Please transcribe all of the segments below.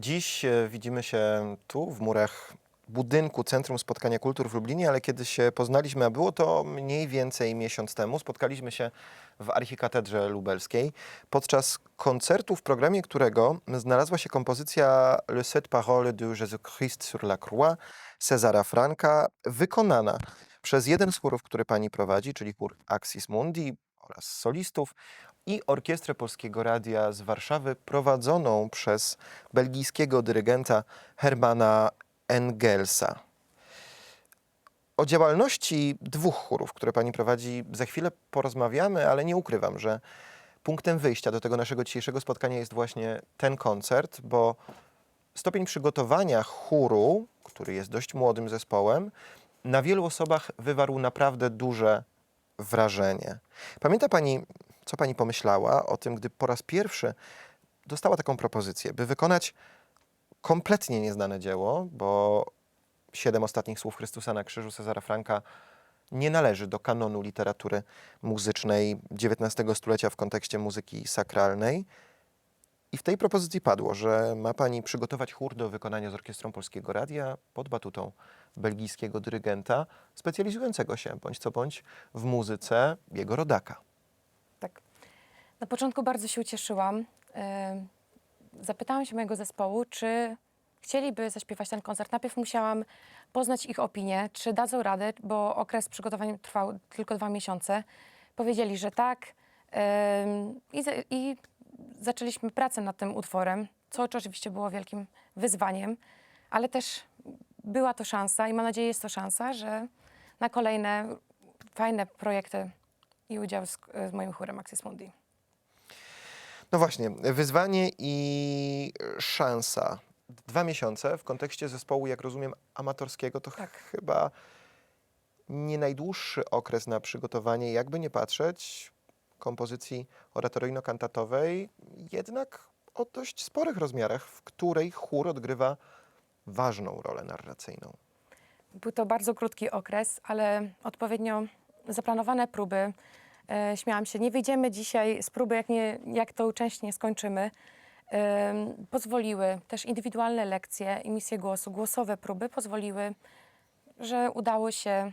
Dziś e, widzimy się tu, w murach budynku Centrum Spotkania Kultur w Lublinie, ale kiedy się poznaliśmy, a było to mniej więcej miesiąc temu, spotkaliśmy się w Archikatedrze Lubelskiej podczas koncertu, w programie którego znalazła się kompozycja Le Sept Paroles de Jésus-Christ sur la Croix Cezara Franka, wykonana przez jeden z chórów, który pani prowadzi, czyli chór Axis Mundi oraz solistów i Orkiestrę Polskiego Radia z Warszawy prowadzoną przez belgijskiego dyrygenta Hermana Engelsa. O działalności dwóch chórów, które pani prowadzi, za chwilę porozmawiamy, ale nie ukrywam, że punktem wyjścia do tego naszego dzisiejszego spotkania jest właśnie ten koncert, bo stopień przygotowania chóru, który jest dość młodym zespołem, na wielu osobach wywarł naprawdę duże wrażenie. Pamięta pani, co pani pomyślała o tym, gdy po raz pierwszy dostała taką propozycję, by wykonać kompletnie nieznane dzieło, bo Siedem ostatnich słów Chrystusa na krzyżu Cezara Franka nie należy do kanonu literatury muzycznej XIX stulecia w kontekście muzyki sakralnej. I w tej propozycji padło, że ma pani przygotować chór do wykonania z Orkiestrą Polskiego Radia pod batutą belgijskiego dyrygenta specjalizującego się, bądź co bądź, w muzyce jego rodaka. Na początku bardzo się ucieszyłam. Zapytałam się mojego zespołu, czy chcieliby zaśpiewać ten koncert. Najpierw musiałam poznać ich opinię, czy dadzą radę, bo okres przygotowania trwał tylko dwa miesiące. Powiedzieli, że tak. I zaczęliśmy pracę nad tym utworem, co oczywiście było wielkim wyzwaniem, ale też była to szansa i mam nadzieję, jest to szansa, że na kolejne fajne projekty i udział z, z moim chórem Axis Mundi. No właśnie, wyzwanie i szansa. Dwa miesiące w kontekście zespołu, jak rozumiem, amatorskiego, to Tak. chyba nie najdłuższy okres na przygotowanie, jakby nie patrzeć, kompozycji oratoryjno-kantatowej, jednak o dość sporych rozmiarach, w której chór odgrywa ważną rolę narracyjną. Był to bardzo krótki okres, ale odpowiednio zaplanowane próby. E, śmiałam się, nie wyjdziemy dzisiaj z próby, jak, nie, jak tą część nie skończymy. Pozwoliły też indywidualne lekcje i głosu, głosowe próby pozwoliły, że udało się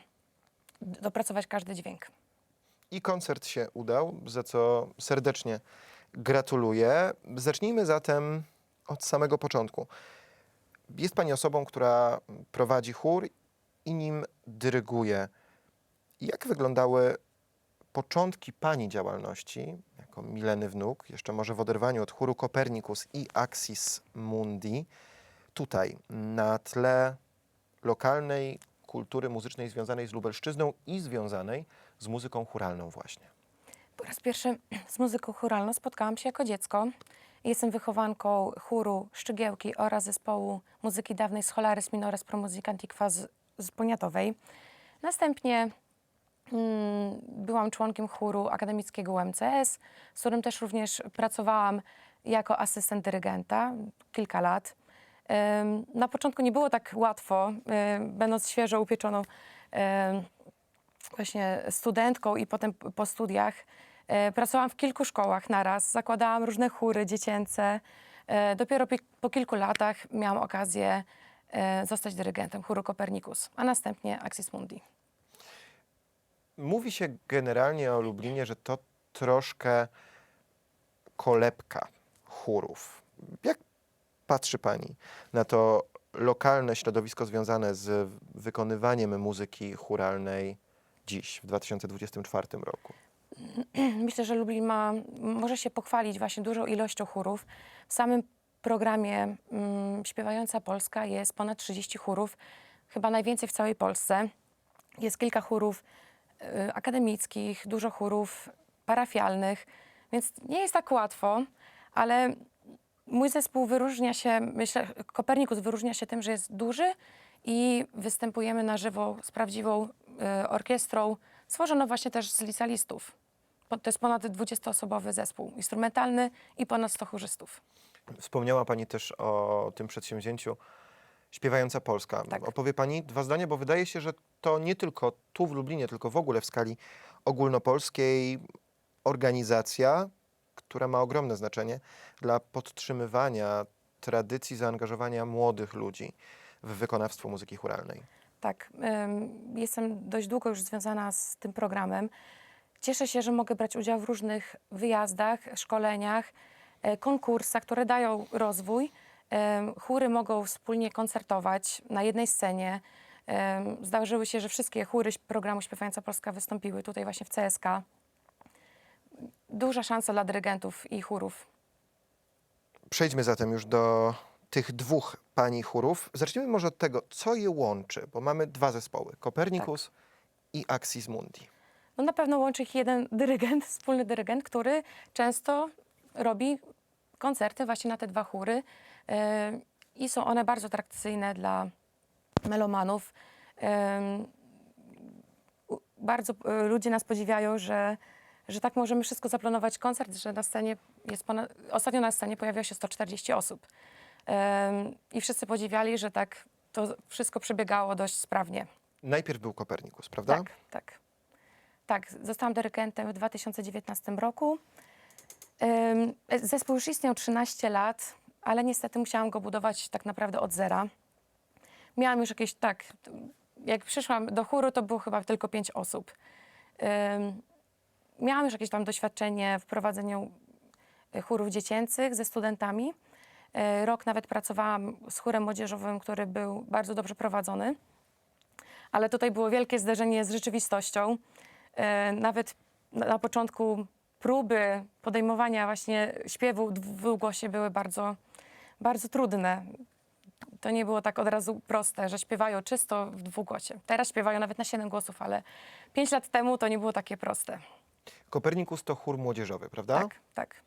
dopracować każdy dźwięk. I koncert się udał, za co serdecznie gratuluję. Zacznijmy zatem od samego początku. Jest Pani osobą, która prowadzi chór i nim dyryguje. Jak wyglądały początki Pani działalności jako Mileny Wnuk, jeszcze może w oderwaniu od chóru Kopernikus i Axis Mundi, tutaj na tle lokalnej kultury muzycznej związanej z Lubelszczyzną i związanej z muzyką chóralną właśnie. Po raz pierwszy z muzyką chóralną spotkałam się jako dziecko. Jestem wychowanką chóru Szczygiełki oraz zespołu muzyki dawnej Scholaris Minores Pro Musica Antiqua z, z Poniatowej. Następnie byłam członkiem chóru akademickiego UMCS, z którym też również pracowałam jako asystent dyrygenta kilka lat. Na początku nie było tak łatwo, będąc świeżo upieczoną właśnie studentką i potem po studiach. E, pracowałam w kilku szkołach naraz, zakładałam różne chóry dziecięce. E, dopiero pi- po kilku latach miałam okazję e, zostać dyrygentem chóru Kopernikus, a następnie Axis Mundi. Mówi się generalnie o Lublinie, że to troszkę kolebka chórów. Jak patrzy Pani na to lokalne środowisko związane z wykonywaniem muzyki chóralnej dziś, w 2024 roku? Myślę, że Lublin ma, może się pochwalić właśnie dużą ilością chórów. W samym programie mm, Śpiewająca Polska jest ponad 30 chórów, chyba najwięcej w całej Polsce. Jest kilka chórów akademickich, dużo chórów parafialnych, więc nie jest tak łatwo, ale mój zespół wyróżnia się, myślę, Kopernikus wyróżnia się tym, że jest duży i występujemy na żywo z prawdziwą y, orkiestrą, stworzoną właśnie też z licealistów. To jest ponad 20-osobowy zespół instrumentalny i ponad 100 chórzystów. Wspomniała Pani też o tym przedsięwzięciu Śpiewająca Polska. Tak. Opowie Pani dwa zdania, bo wydaje się, że to nie tylko tu w Lublinie, tylko w ogóle w skali ogólnopolskiej organizacja, która ma ogromne znaczenie dla podtrzymywania tradycji zaangażowania młodych ludzi w wykonawstwo muzyki chóralnej. Tak, jestem dość długo już związana z tym programem. Cieszę się, że mogę brać udział w różnych wyjazdach, szkoleniach, e, konkursach, które dają rozwój. Chóry mogą wspólnie koncertować na jednej scenie. Zdarzyły się, że wszystkie chóry programu Śpiewająca Polska wystąpiły tutaj właśnie w CSK. Duża szansa dla dyrygentów i chórów. Przejdźmy zatem już do tych dwóch pani chórów. Zacznijmy może od tego, co je łączy, bo mamy dwa zespoły, Kopernikus i Axis Mundi. No na pewno łączy ich jeden dyrygent, wspólny dyrygent, który często robi koncerty właśnie na te dwa chóry i są one bardzo atrakcyjne dla melomanów. Bardzo e, ludzie nas podziwiają, że, że tak możemy wszystko zaplanować koncert, że na scenie jest ponad, ostatnio na scenie pojawiło się 140 osób. I wszyscy podziwiali, że tak to wszystko przebiegało dość sprawnie. Najpierw był Kopernikus, prawda? Tak, tak. Tak, zostałam dyrygentem w 2019 roku. Ym, Zespół już istniał 13 lat, ale niestety musiałam go budować tak naprawdę od zera. Miałam już jakieś, tak, jak przyszłam do chóru, to było chyba tylko pięć osób. Miałam już jakieś tam doświadczenie w prowadzeniu e, chórów dziecięcych ze studentami. E, Rok nawet pracowałam z chórem młodzieżowym, który był bardzo dobrze prowadzony ale tutaj było wielkie zderzenie z rzeczywistością. E, Nawet na na początku próby podejmowania właśnie śpiewu w dwugłosie były bardzo, bardzo trudne. To nie było tak od razu proste, że śpiewają czysto w dwugłosie. Teraz śpiewają nawet na siedem głosów, ale pięć lat temu to nie było takie proste. Kopernikus to chór młodzieżowy, prawda? Tak, tak.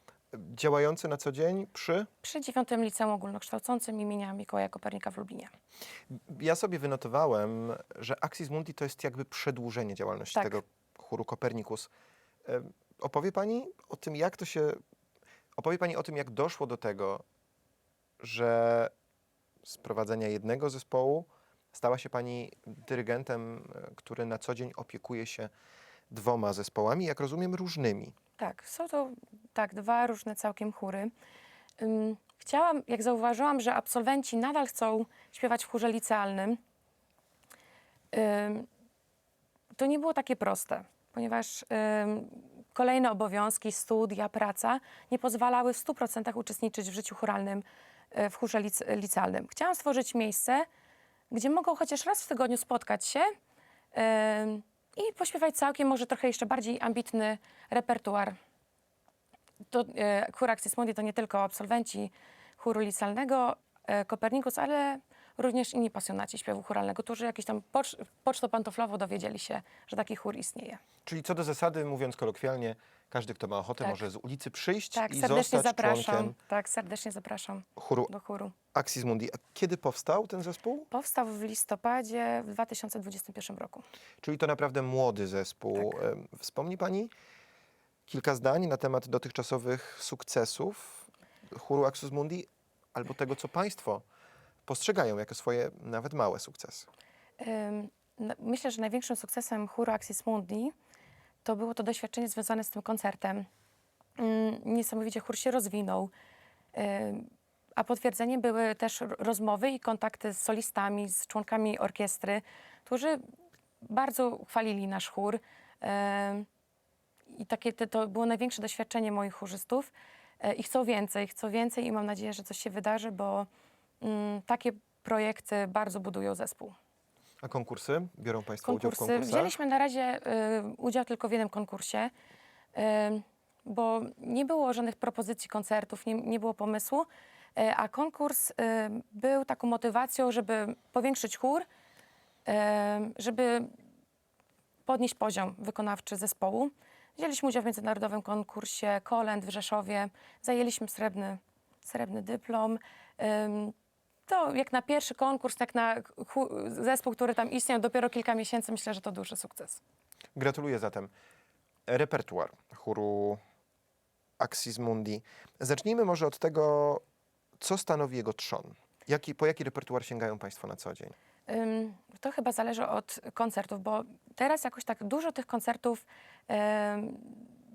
Działający na co dzień przy Przy dziewiątym liceum ogólnokształcącym imienia Mikołaja Kopernika w Lublinie. Ja sobie wynotowałem, że Axis Mundi to jest jakby przedłużenie działalności Tak. tego chóru Kopernikus. Opowie Pani o tym, jak to się. Opowie Pani o tym, jak doszło do tego, że z prowadzenia jednego zespołu stała się Pani dyrygentem, e, który na co dzień opiekuje się dwoma zespołami, jak rozumiem, różnymi. Tak, są to tak, dwa różne całkiem chóry. Chciałam, jak zauważyłam, że absolwenci nadal chcą śpiewać w chórze licealnym, ym, to nie było takie proste, ponieważ kolejne obowiązki, studia, praca nie pozwalały w 100% uczestniczyć w życiu chóralnym y, w chórze lic- licealnym. Chciałam stworzyć miejsce, gdzie mogą chociaż raz w tygodniu spotkać się ym, i pośpiewać całkiem może trochę jeszcze bardziej ambitny repertuar. To, e, chór Mundi to nie tylko absolwenci chóru licealnego e, Kopernikus, ale również inni pasjonaci śpiewu chóralnego, którzy jakiś tam pocz, pocztopantoflowo dowiedzieli się, że taki chór istnieje. Czyli co do zasady, mówiąc kolokwialnie, każdy, kto ma ochotę, Tak. może z ulicy przyjść Tak, i serdecznie zostać zapraszam. członkiem Tak, serdecznie zapraszam chóru do chóru. Axis Mundi. A kiedy powstał ten zespół? Powstał w listopadzie w 2021 roku. Czyli to naprawdę młody zespół. Tak. Wspomni Pani kilka zdań na temat dotychczasowych sukcesów chóru Axis Mundi albo tego, co Państwo postrzegają jako swoje nawet małe sukcesy. Myślę, że największym sukcesem chóru Axis Mundi to było to doświadczenie związane z tym koncertem. Ym, Niesamowicie chór się rozwinął, a potwierdzeniem były też rozmowy i kontakty z solistami, z członkami orkiestry, którzy bardzo chwalili nasz chór. I takie to było największe doświadczenie moich chórzystów. E, I chcą więcej, chcą więcej i mam nadzieję, że coś się wydarzy, bo ym, takie projekty bardzo budują zespół. A konkursy? Biorą Państwo udział w konkursy. konkursach? Wzięliśmy na razie y, udział tylko w jednym konkursie, y, bo nie było żadnych propozycji koncertów, nie, nie było pomysłu, y, a konkurs y, był taką motywacją, żeby powiększyć chór, y, żeby podnieść poziom wykonawczy zespołu. Wzięliśmy udział w międzynarodowym konkursie Kolęd w Rzeszowie, zajęliśmy srebrny, srebrny dyplom. Ym, to jak na pierwszy konkurs, jak na chu- zespół, który tam istniał dopiero kilka miesięcy, myślę, że to duży sukces. Gratuluję zatem. Repertuar chóru Axis Mundi. Zacznijmy może od tego, co stanowi jego trzon. Jaki, po jaki repertuar sięgają Państwo na co dzień? Ym, To chyba zależy od koncertów, bo teraz jakoś tak dużo tych koncertów, em,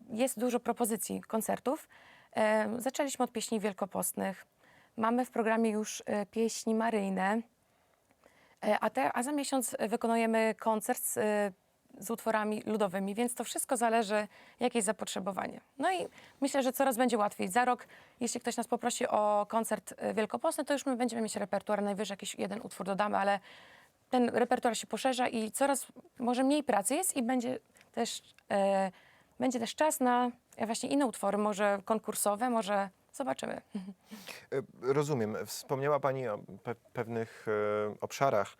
jest dużo propozycji koncertów. Em, Zaczęliśmy od pieśni wielkopostnych, Mamy w programie już e, pieśni maryjne, E, a, te, a za miesiąc e, wykonujemy koncert z, z utworami ludowymi, więc to wszystko zależy, jakie jest zapotrzebowanie. No i myślę, że coraz będzie łatwiej. Za rok, jeśli ktoś nas poprosi o koncert wielkopostny, to już my będziemy mieć repertuar, najwyżej jakiś jeden utwór dodamy, ale ten repertuar się poszerza i coraz może mniej pracy jest i będzie też, e, będzie też czas na właśnie inne utwory, może konkursowe, może zobaczymy. E, Rozumiem. Wspomniała Pani o pe pewnych e, obszarach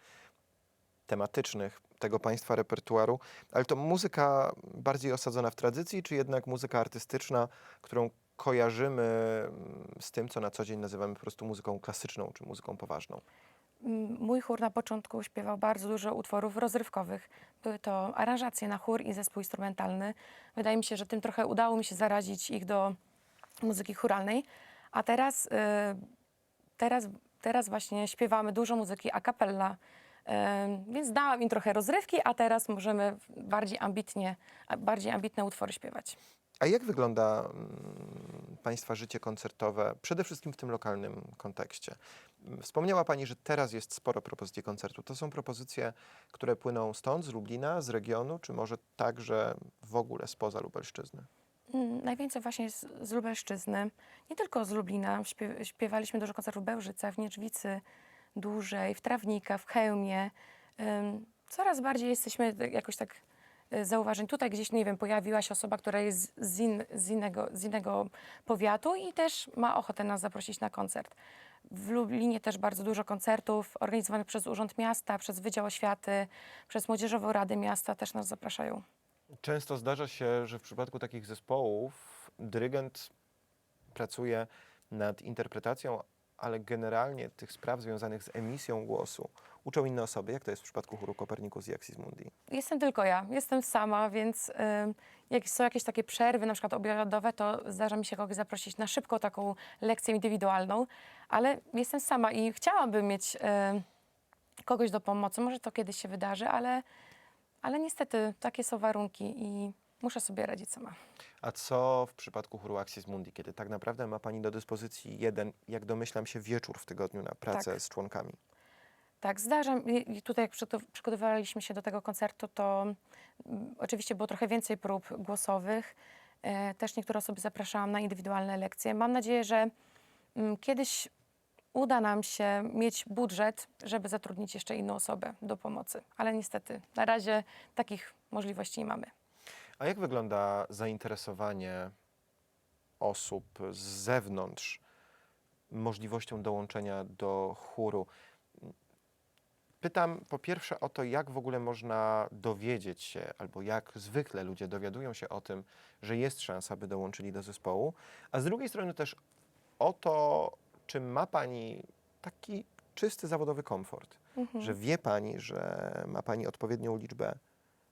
tematycznych tego Państwa repertuaru, ale to muzyka bardziej osadzona w tradycji, czy jednak muzyka artystyczna, którą kojarzymy mm, z tym, co na co dzień nazywamy po prostu muzyką klasyczną czy muzyką poważną? M, Mój chór na początku śpiewał bardzo dużo utworów rozrywkowych. Były to aranżacje na chór i zespół instrumentalny. Wydaje mi się, że tym trochę udało mi się zarazić ich do muzyki chóralnej. A teraz, y, teraz, teraz właśnie śpiewamy dużo muzyki a cappella. Y, Więc dałam im trochę rozrywki, a teraz możemy bardziej ambitnie, bardziej ambitne utwory śpiewać. A jak wygląda mm, Państwa życie koncertowe, przede wszystkim w tym lokalnym kontekście? Wspomniała Pani, że teraz jest sporo propozycji koncertu. To są propozycje, które płyną stąd, z Lublina, z regionu, czy może także w ogóle spoza Lubelszczyzny? Mm, Najwięcej właśnie z, z Lubelszczyzny, nie tylko z Lublina. Śpiew, śpiewaliśmy dużo koncertów w Bełżycach, w Niedźwicy, Dłużej, w Trawnikach, w Chełmie. Coraz bardziej jesteśmy tak- jakoś tak y, zauważeni. Tutaj gdzieś, nie wiem, pojawiła się osoba, która jest z, in, z, innego, z innego powiatu i też ma ochotę nas zaprosić na koncert. W Lublinie też bardzo dużo koncertów organizowanych przez Urząd Miasta, przez Wydział Oświaty, przez Młodzieżową Radę Miasta też nas zapraszają. Często zdarza się, że w przypadku takich zespołów dyrygent pracuje nad interpretacją, ale generalnie tych spraw związanych z emisją głosu uczą inne osoby, jak to jest w przypadku chóru Kopernikus i Axis Mundi. Jestem tylko ja, jestem sama, więc y, jak są jakieś takie przerwy, na przykład obiadowe, to zdarza mi się kogoś zaprosić na szybko taką lekcję indywidualną, ale jestem sama i chciałabym mieć y, kogoś do pomocy. Może to kiedyś się wydarzy, ale, ale niestety takie są warunki i muszę sobie radzić sama. A co w przypadku chóru Axis Mundi, kiedy tak naprawdę ma Pani do dyspozycji jeden, jak domyślam się, wieczór w tygodniu na pracę Tak. z członkami? Tak, zdarza mi, i tutaj jak przygotow- przygotowywaliśmy się do tego koncertu, to mm, oczywiście było trochę więcej prób głosowych. E, też niektóre osoby zapraszałam na indywidualne lekcje. Mam nadzieję, że mm, kiedyś uda nam się mieć budżet, żeby zatrudnić jeszcze inną osobę do pomocy. Ale niestety na razie takich możliwości nie mamy. A jak wygląda zainteresowanie osób z zewnątrz możliwością dołączenia do chóru? Pytam po pierwsze o to, jak w ogóle można dowiedzieć się, albo jak zwykle ludzie dowiadują się o tym, że jest szansa, by dołączyli do zespołu, a z drugiej strony też o to, czy ma Pani taki czysty zawodowy komfort, że wie Pani, że ma Pani odpowiednią liczbę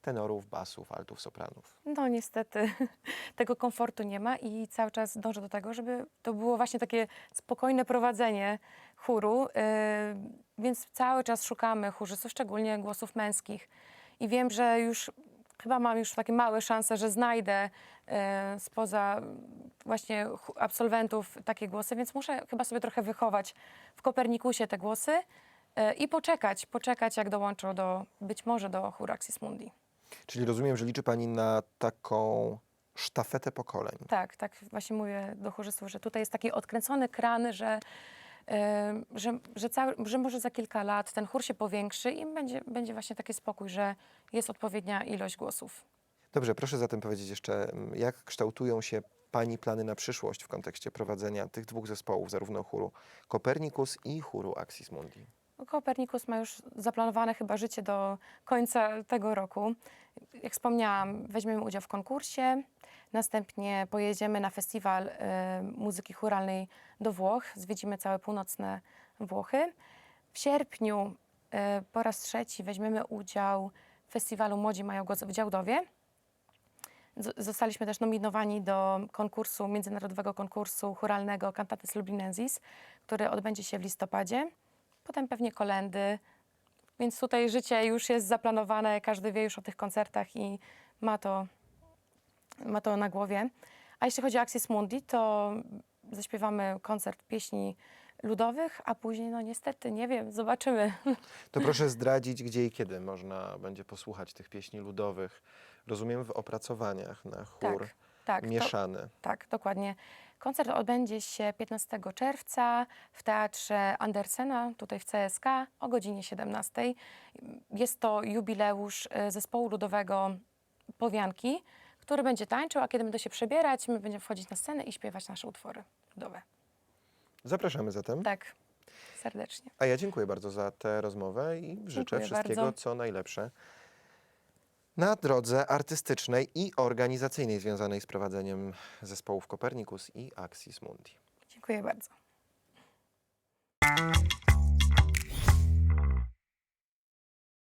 tenorów, basów, altów, sopranów. No niestety tego komfortu nie ma i cały czas dążę do tego, żeby to było właśnie takie spokojne prowadzenie chóru, yy, więc cały czas szukamy chórzystów, szczególnie głosów męskich. I wiem, że już chyba mam już takie małe szanse, że znajdę yy, spoza właśnie absolwentów takie głosy, więc muszę chyba sobie trochę wychować w Kopernikusie te głosy yy, i poczekać, poczekać jak dołączą do, być może do chóru Axis Mundi. Czyli rozumiem, że liczy Pani na taką sztafetę pokoleń. Tak, tak właśnie mówię do chórzystów, że tutaj jest taki odkręcony kran, że, że, że, cały, że może za kilka lat ten chór się powiększy i będzie, będzie właśnie taki spokój, że jest odpowiednia ilość głosów. Dobrze, proszę zatem powiedzieć jeszcze, jak kształtują się Pani plany na przyszłość w kontekście prowadzenia tych dwóch zespołów, zarówno chóru Kopernikus i chóru Axis Mundi? Kopernikus ma już zaplanowane chyba życie do końca tego roku. Jak wspomniałam, weźmiemy udział w konkursie, następnie pojedziemy na festiwal e, muzyki chóralnej do Włoch, zwiedzimy całe północne Włochy. W sierpniu e, po raz trzeci weźmiemy udział w festiwalu Młodzi mają głos w Działdowie. Zostaliśmy też nominowani do konkursu, międzynarodowego konkursu chóralnego Cantates Lublinensis, który odbędzie się w listopadzie. Potem pewnie kolendy. Więc tutaj życie już jest zaplanowane, każdy wie już o tych koncertach i ma to, ma to na głowie. A jeśli chodzi o Axis Mundi, to zaśpiewamy koncert pieśni ludowych, a później, no niestety, nie wiem, zobaczymy. To proszę zdradzić, gdzie i kiedy można będzie posłuchać tych pieśni ludowych. Rozumiem w opracowaniach na chór Tak, tak. To, mieszany. tak, dokładnie. Koncert odbędzie się 15 czerwca w Teatrze Andersena, tutaj w CSK, o godzinie 17. Jest to jubileusz e, zespołu ludowego Powianki, który będzie tańczył, a kiedy będą się przebierać, my będziemy wchodzić na scenę i śpiewać nasze utwory ludowe. Zapraszamy zatem. Tak, serdecznie. A ja dziękuję bardzo za tę rozmowę i życzę Dziękuję wszystkiego, bardzo. co najlepsze na drodze artystycznej i organizacyjnej związanej z prowadzeniem zespołów Kopernikus i Axis Mundi. Dziękuję bardzo.